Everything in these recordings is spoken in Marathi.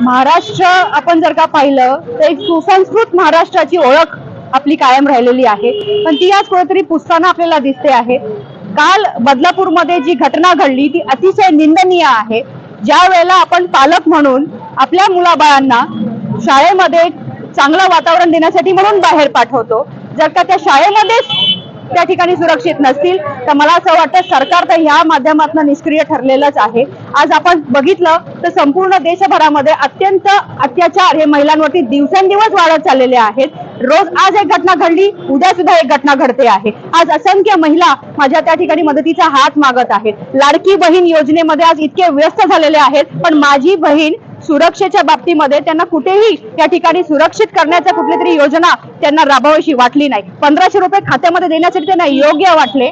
महाराष्ट्र आपण जर का पाहिलं तर एक सुसंस्कृत महाराष्ट्राची ओळख आपली कायम राहिलेली आहे. पण ती आज कुठेतरी पुसताना आपल्याला दिसते आहे. काल बदलापूरमध्ये जी घटना घडली ती अतिशय निंदनीय आहे. ज्या वेळेला आपण पालक म्हणून आपल्या मुलाबाळांना शाळेमध्ये चांगलं वातावरण देण्यासाठी म्हणून बाहेर पाठवतो जर का त्या शाळेमध्येच त्या ठिकाणी सुरक्षित नसतील. तर मला असं वाटतं सरकार तर ह्या माध्यमातून निष्क्रिय ठरलेलंच आहे. आज आपण बघितलं तर संपूर्ण देशभरामध्ये अत्यंत अत्याचार हे महिलांवरती दिवसेंदिवस वाढत चाललेले आहेत. रोज आज एक घटना घडली उद्या सुद्धा एक घटना घडते आहे. आज असंख्य महिला माझ्या त्या ठिकाणी मदतीचा हात मागत आहेत. लाडकी बहीण योजनेमध्ये आज इतके व्यस्त झालेले आहेत पण माझी बहीण सुरक्षेच्या बाबतीमध्ये त्यांना कुठेही या ठिकाणी सुरक्षित करण्याच्या कुठली तरी योजना त्यांना राबवायची वाटली नाही. पंधराशे रुपये खात्यामध्ये देण्यासाठी त्यांना योग्य वाटले.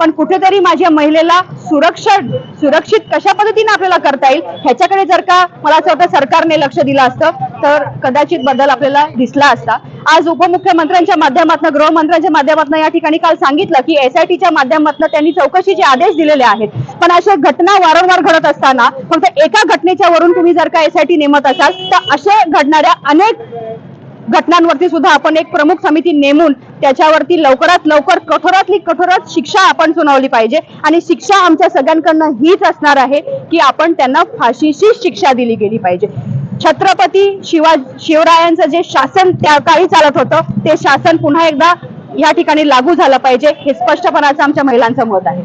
पण कुठेतरी माझ्या महिलेला सुरक्षा सुरक्षित कशा पद्धतीने आपल्याला करता येईल ह्याच्याकडे जर का मला असं वाटतं सरकारने लक्ष दिलं असतं तर कदाचित बदल आपल्याला दिसला असता. आज उपमुख्यमंत्र्यांच्या माध्यमातून गृहमंत्र्यांच्या माध्यमातून या ठिकाणी काल सांगितलं की एसआयटीच्या माध्यमातून त्यांनी चौकशीचे आदेश दिलेले आहेत. पण अशा घटना वारंवार घडत असताना फक्त एका घटनेच्या वरून तुम्ही जर का एसआयटी नेमत असाल तर अशा घडणाऱ्या अनेक घटनांवरती सुद्धा आपण एक प्रमुख समिती नेमून त्याच्यावरती लवकरात लवकर कठोरातली कठोरात शिक्षा आपण सुनावली पाहिजे. आणि शिक्षा आमच्या सगळ्यांकडनं हीच असणार आहे की आपण त्यांना फाशीची शिक्षा दिली गेली पाहिजे. छत्रपती शिवा शिवरायांचं जे शासन त्या काळी चालत होतं ते शासन पुन्हा एकदा या ठिकाणी लागू झालं पाहिजे हे स्पष्टपणाचं आमच्या महिलांचं मत आहे.